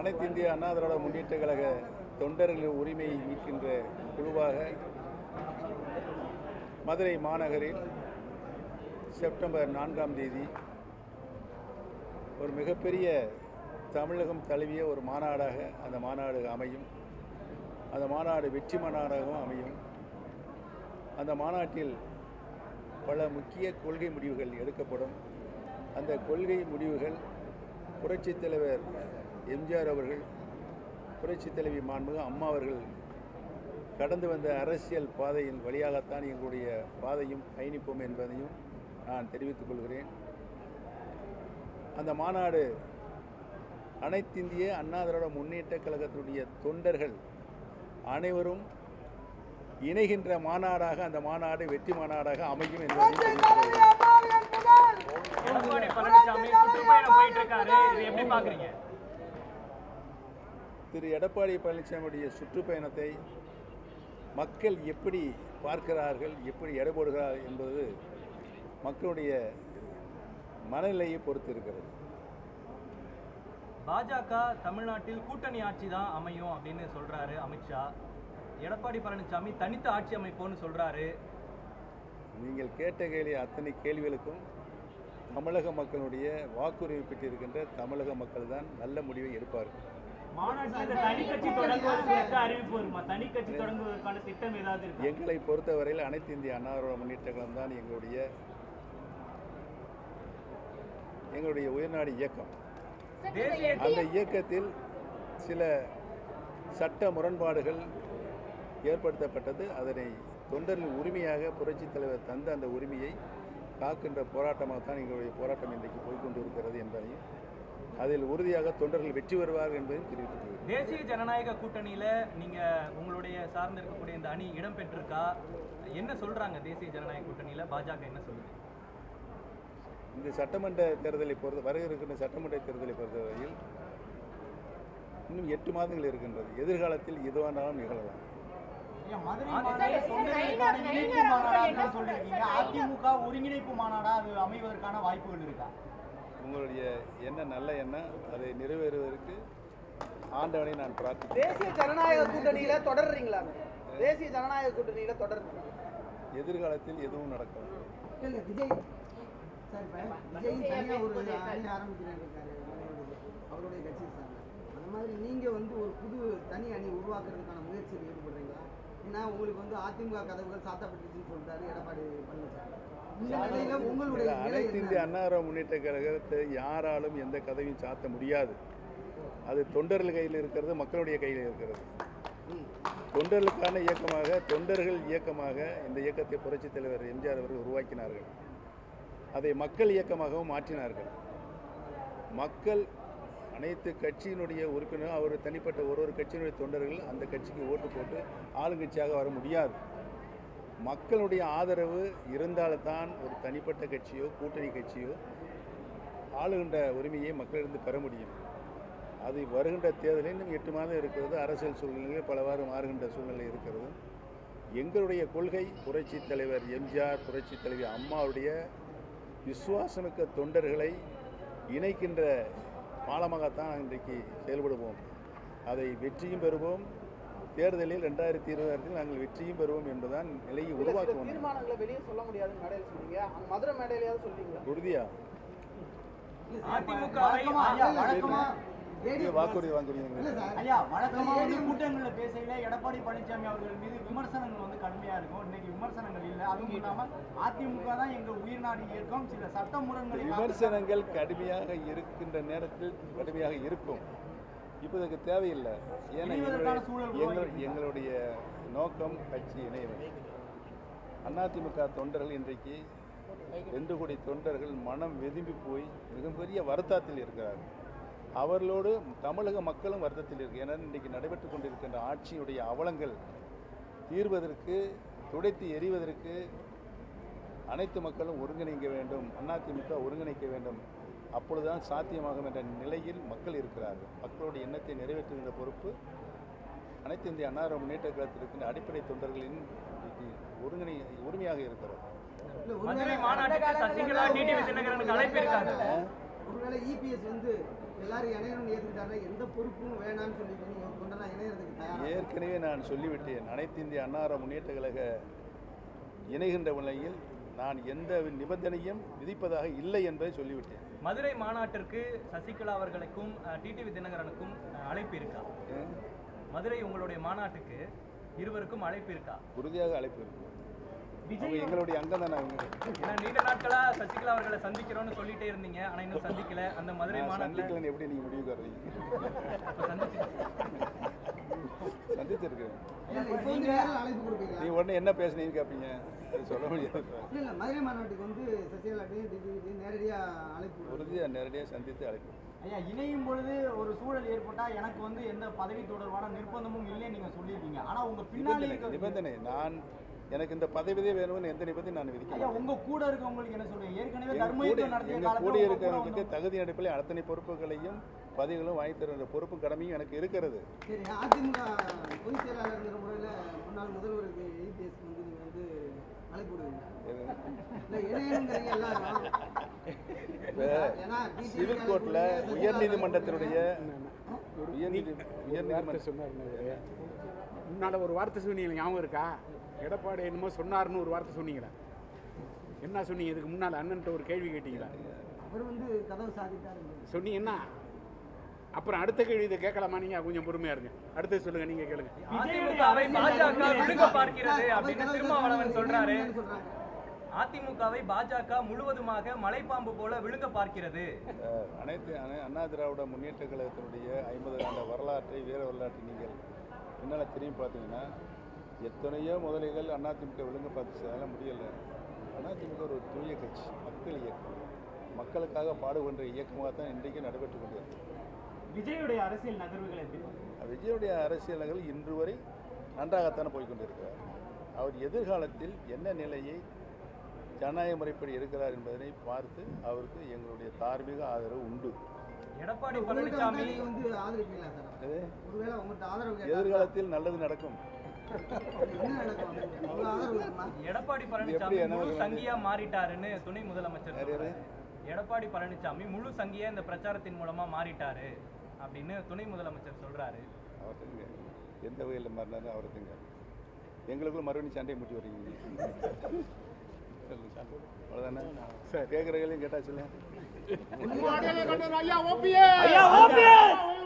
அனைத்து இந்திய அண்ணா திராவிட முன்னேற்ற கழக தொண்டர்களின் உரிமையை மீட்கின்ற குழுவாக மதுரை மாநகரில் செப்டம்பர் நான்காம் தேதி ஒரு மிகப்பெரிய தமிழகம் தழுவிய ஒரு மாநாடாக அந்த மாநாடு அமையும். அந்த மாநாடு வெற்றி மாநாடாகவும் அமையும். அந்த மாநாட்டில் பல முக்கிய கொள்கை முடிவுகள் எடுக்கப்படும். அந்த கொள்கை முடிவுகள் புரட்சித் தலைவர் எம்ஜிஆர் அவர்கள் புரட்சித் தலைவி மாண்புமிகு அம்மா அவர்கள் கடந்து வந்த அரசியல் பாதையின் வழியாகத்தான் எங்களுடைய பாதையும் பயணிப்போம் என்பதையும் நான் தெரிவித்துக் கொள்கிறேன். அந்த மாநாடு அனைத்திந்திய அண்ணா திராவிட முன்னேற்ற கழகத்தினுடைய தொண்டர்கள் அனைவரும் இணைகின்ற மாநாடாக அந்த மாநாடு வெற்றி மாநாடாக அமையும் என்பதையும் தெரிவித்துக் கொள்கிறேன் எடப்பாடி பழனிசாமி சுற்றுப்பயணம் போயிட்டு இருக்காரு இது எப்படி பாக்குறீங்க திரு எடப்பாடி பழனிசாமியுடைய சுற்றுப்பயணத்தை மக்கள் எப்படி பார்க்கிறார்கள் எப்படி எடை போடுகிறார்கள் என்பது மக்களுடைய மனநிலையை பொறுத்து இருக்கிறது பாஜக தமிழ்நாட்டில் கூட்டணி ஆட்சி தான் அமையும் அப்படின்னு சொல்றாரு அமித்ஷா. எடப்பாடி பழனிசாமி தனித்த ஆட்சி அமைப்போம்னு சொல்றாரு. நீங்கள் கேட்ட கேள்வி அத்தனை கேள்விகளுக்கும் தமிழக மக்களுடைய வாக்குரிமை பெற்றிருக்கின்ற தமிழக மக்கள் தான் நல்ல முடிவை எடுப்பார்கள். எங்களை பொறுத்தவரையில் அனைத்து இந்திய அண்ணா திராவிட முன்னேற்ற கழகம் தான் எங்களுடைய எங்களுடைய உயர்நாடு இயக்கம். அந்த இயக்கத்தில் சில சட்ட முரண்பாடுகள் ஏற்படுத்தப்பட்டது. அதனை தொண்டரின் உரிமையாக புரட்சித் தலைவர் தந்த அந்த உரிமையை காக்கின்ற போராட்டமாக தான் எங்களுடைய போராட்டம் இன்றைக்கு போய்கொண்டிருக்கிறது என்பதையும் அதில் உறுதியாக தொண்டர்கள் வெற்றி பெறுவார்கள் என்பதையும் தெரிவித்துக் கொள்கிறேன். தேசிய ஜனநாயக கூட்டணியில நீங்க உங்களுடைய சார்ந்து இருக்கக்கூடிய இந்த அணி இடம் பெற்றிருக்கா? என்ன சொல்றாங்க தேசிய ஜனநாயக கூட்டணியில? பாஜக என்ன சொல்லுது? இந்த சட்டமன்ற தேர்தலை பொறுத்த வர இருக்கின்ற சட்டமன்ற தேர்தலை பொறுத்தவரையில் இன்னும் எட்டு மாதங்கள் இருக்கின்றது. எதிர்காலத்தில் எதுவானாலும் நிகழலாம். அதிமுக ஒருங்கிணைப்பு மாநாடா அது அமைவதற்கான வாய்ப்புகள் இருக்கா? உங்களுடைய என்ன நல்ல எண்ணம் அதை நிறைவேறுவதற்கு ஆண்டவனை நான் பிரார்த்திக்கிறேன். தேசிய ஜனநாயக கூட்டணியில தொடர்றீங்களா? தேசிய ஜனநாயக கூட்டணியில தொடர்றீங்க எதிர்காலத்தில் எதுவும் நடக்கலாம் இல்ல விஜய். சார் அவருடைய கட்சி சார்ந்த அந்த மாதிரி நீங்க வந்து ஒரு புது தனி அணி உருவாக்குறதுக்கான முயற்சியில் ஈடுபடுறீங்களா? ஏன்னா உங்களுக்கு வந்து அதிமுக கதவுகள் சாத்தப்பட்டுச்சுன்னு சொல்லிட்டாரு எடப்பாடி பழனிசாமி. உங்களுடைய அனைத்து? இந்திய திராவிட முன்னேற்ற கழகத்தை யாராலும் எந்த கதவையும் சாத்த முடியாது. அது தொண்டர்கள் கையில் இருக்கிறது மக்களுடைய கையில் இருக்கிறது. தொண்டர்களுக்கான இயக்கமாக தொண்டர்கள் இயக்கமாக இந்த இயக்கத்தை புரட்சித் தலைவர் எம்ஜிஆர் அவர்கள் உருவாக்கினார்கள். அதை மக்கள் இயக்கமாகவும் மாற்றினார்கள். மக்கள் அனைத்து கட்சியினுடைய உறுப்பினர் அவர் தனிப்பட்ட ஒரு ஒரு கட்சியினுடைய தொண்டர்கள் அந்த கட்சிக்கு ஓட்டு போட்டு ஆளுங்கட்சியாக வர முடியாது. மக்களுடைய ஆதரவு இருந்தால்தான் ஒரு தனிப்பட்ட கட்சியோ கூட்டணி கட்சியோ ஆளுகின்ற உரிமையை மக்களிடம் பெற முடியும். அது வருகின்ற தேர்தலில் இன்னும் எட்டு மாதம் இருக்கிறது. அரசியல் சூழ்நிலையில் பலவாறு மாறுகின்ற சூழ்நிலை இருக்கிறது. எங்களுடைய கொள்கை புரட்சி தலைவர் எம்ஜிஆர் புரட்சி தலைவி அம்மாவுடைய விசுவாசமிக்க தொண்டர்களை இணைக்கின்ற பாலமாகத்தான் இன்றைக்கு செயல்படுவோம். அதை வெற்றியும் பெறுவோம். தேர்தலில் ரெண்டாயிரத்தி இருபதாயிரத்தில் நாங்கள் வெற்றியும் பெறுவோம் என்பதுதான் நிலையை உருவாக்குவோம். தீர்மானங்களை வெளியே சொல்ல முடியாதுன்னு மேடையில் சொன்னீங்க. மதுரை மேடையிலயாவது சொல்றீங்களா? உறுதியா? இல்ல வாக்குறுதி இல்ல வாங்குறீங்க சார். ஐயா வழக்கமா வந்து கூட்டங்கள்ல பேசையில எடப்பாடி பழனிசாமி அவர்கள் மீது விமர்சனங்கள் வந்து கடுமையா இருக்கும். இன்னைக்கு விமர்சனங்கள் இல்ல. அதுவும் இல்லாம அதிமுக தான் எங்க உயிர்நாடி இயக்கம். சில சட்ட முரண்களை விமர்சனங்கள் கடுமையாக இருக்கின்ற நேரத்தில் கடுமையாக இருக்கும். இப்போ இதுக்கு தேவையில்லை. ஏன்னா எங்களுடைய சூழல் எங்கள் உருவாகிடுச்சா? எங்களுடைய நோக்கம் கட்சி இணையம் அதிமுக தொண்டர்கள் இன்றைக்கு ரெண்டு கோடி தொண்டர்கள் மனம் வெதும்பி போய் மிகப்பெரிய வருத்தத்தில் இருக்கிறார்கள். அவர்களோடு தமிழக மக்களும் வருத்தத்தில் இருக்கு. ஏன்னா இன்றைக்கு நடைபெற்று கொண்டிருக்கின்ற ஆட்சியுடைய அவலங்கள் தீர்வதற்கு துடைத்து எறிவதற்கு அனைத்து மக்களும் ஒருங்கிணைக்க வேண்டும் அதிமுக ஒருங்கிணைக்க வேண்டும். அப்பொழுதுதான் சாத்தியமாகும் என்ற நிலையில் மக்கள் இருக்கிறார்கள். மக்களுடைய எண்ணத்தை நிறைவேற்றுகின்ற பொறுப்பு அனைத்து இந்திய அன்னார முன்னேற்ற கழகத்தில் இருக்கின்ற அடிப்படை தொண்டர்களின் ஒருங்கிணை உரிமையாக இருக்கிறது. ஒருவேளை இபிஎஸ் வந்து எல்லாரும் இணையணும்னு ஏற்றுக்கிட்டாருன்னா எந்த பொறுப்பும் வேணாம்னு சொல்லிட்டு நீங்கள் இணையறதுக்கு தயாரா? ஏற்கனவே நான் சொல்லிவிட்டேன். அனைத்து இந்திய அன்னார முன்னேற்ற கழக இணைகின்ற நிலையில் நான் எந்த நிபந்தனையும் விதிப்பதாக இல்லை என்பதை சொல்லிவிட்டேன். மதுரை மாநாட்டிற்கு சசிகலா அவர்களுக்கும் டிடிவி தினகரனுக்கும் அழைப்பு இருக்கா? மதுரை உங்களுடைய மாநாட்டுக்கு இருவருக்கும் அழைப்பு இருக்கா? உறுதியாக அழைப்பு இருக்கு. அவங்க எங்களுடைய அங்கம் தானே அவங்க? ஏன்னா நீண்ட நாட்களா சசிகலா அவர்களை சந்திக்கிறோம்னு சொல்லிட்டே இருந்தீங்க. ஆனா இன்னும் சந்திக்கல. அந்த மதுரை மாநாட்டில் சந்திக்கலன்னு எப்படி நீங்க முடிவுக்கு வர்றீங்க அப்ப சந்திச்சு சந்திச்சிருக்கேன் நீ உடனே என்ன பேசுனீங்க கேட்பீங்க அது சொல்ல முடியாது. இல்லை இல்லை மதுரை மாநாட்டுக்கு வந்து டிடிவிட்டையும் நேரடியாக அழைப்பு கொடுப்பீங்க. உறுதியாக நேரடியாக சந்தித்து அழைப்பு ஐயா இணையும் பொழுது ஒரு சூழல் ஏற்பட்டா எனக்கு வந்து எந்த பதவி தொடர்பான நிர்பந்தமும் இல்லைன்னு நீங்க சொல்லியிருக்கீங்க. ஆனா உங்க பின்னாடி நிபந்தனை. நான் எனக்கு இந்த பதவியே வேணும்னு எந்த நிபந்தனை நான் விதிக்க ஐயா மாட்டேன். உங்க கூட இருக்கவங்களுக்கு என்ன சொல்றீங்க? ஏற்கனவே எங்க தர்ம கூட யுத்தம் நடத்திய கூட இருக்கிறவங்களுக்கு தகுதி அடிப்படையில் அத்தனை பொறுப்புகளையும் பதவிகளும் வாங்கி தருகிற பொறுப்பும் கடமையும் எனக்கு இருக்கிறது. சரி அதிமுக பொதுச் செயலாளர்ங்கிற முறையில் முன்னாள் முதல்வருக்கு இபிஎஸ் வந்து நீங்கள் வந்து அழைப்பு விடுவீங்க சிவில் கோர்ட்டில் உயர்நீதிமன்றத்தினுடைய உயர்நீதி வார்த்தை உயர்நீதிமன்ற சொன்னார் முன்னால ஒரு வார்த்தை சொன்னீங்க ஞாபகம் இருக்கா? எடப்பாடி என்னமோ சொன்னாருன்னு ஒரு வார்த்தை சொன்னீங்களா? என்ன சொன்னீங்க? இதுக்கு முன்னால் அண்ணன்ட்ட ஒரு கேள்வி கேட்டீங்களா? அவர் வந்து கதவு சாதித்தார் சொன்னீங்கன்னா அப்புறம் அடுத்த கேள்வி இதை கேட்கலாமா? நீங்க கொஞ்சம் பொறுமையா இருங்க. அடுத்து சொல்லுங்க நீங்க கேளுங்க. அதிமுகவை பாஜக விழுங்க பார்க்கிறது அப்படின்னு திருமாவளவன் சொல்றாரு. சொல்றாங்க அதிமுகவை பாஜக முழுவதுமாக மலைப்பாம்பு போல விழுங்க பார்க்கிறது. அனைத்து அனை- அண்ணா திராவிட முன்னேற்ற கழகத்தினுடைய ஐம்பது ஆண்டு வரலாற்றை வீர வரலாற்றை நீங்கள் பின்னால் திரும்பி பார்த்தீங்கன்னா எத்தனையோ முதலைகள் அதிமுக விழுங்க பார்த்துச்சு. அதெல்லாம் முடியலை. அதிமுக ஒரு தூய கட்சி மக்கள் இயக்கம். மக்களுக்காக பாடுபடுற இயக்கமாக தான் இன்றைக்கு நடைபெற்று கொண்டிருக்கிறது விஜயுடைய அரசியல் நகர்வுகள் விஜயுடைய அரசியல்கள் இன்று வரை நன்றாகத்தானே போய் கொண்டிருக்கிறார் அவர் எதிர்காலத்தில் என்ன நிலையை ஜனநாயக முறைப்படி இருக்கிறார் என்பதனை பார்த்து அவருக்கு எங்களுடைய தார்மீக ஆதரவு உண்டு. எடப்பாடி பழனிசாமி எதிர்காலத்தில் நல்லது நடக்கும். எடப்பாடி எப்படி பழனிசாமி முழு சங்கியா மாறிட்டாருன்னு துணை முதலமைச்சர். எடப்பாடி பழனிசாமி முழு சங்கியா இந்த பிரச்சாரத்தின் மூலமா மாறிட்டாரு அப்படின்னு துணை முதலமைச்சர் சொல்றாரு. அவர்த்துங்க எந்த வகையில் மாறினாரு அவர்த்துங்க எங்களுக்குள்ள மறுபடியும் சண்டையை முட்டி வரீங்க அவ்வளோதானே சார். கேட்குற கேள்வியும் கேட்டா சொல்ல ஐயா ஓபிஎஸ்!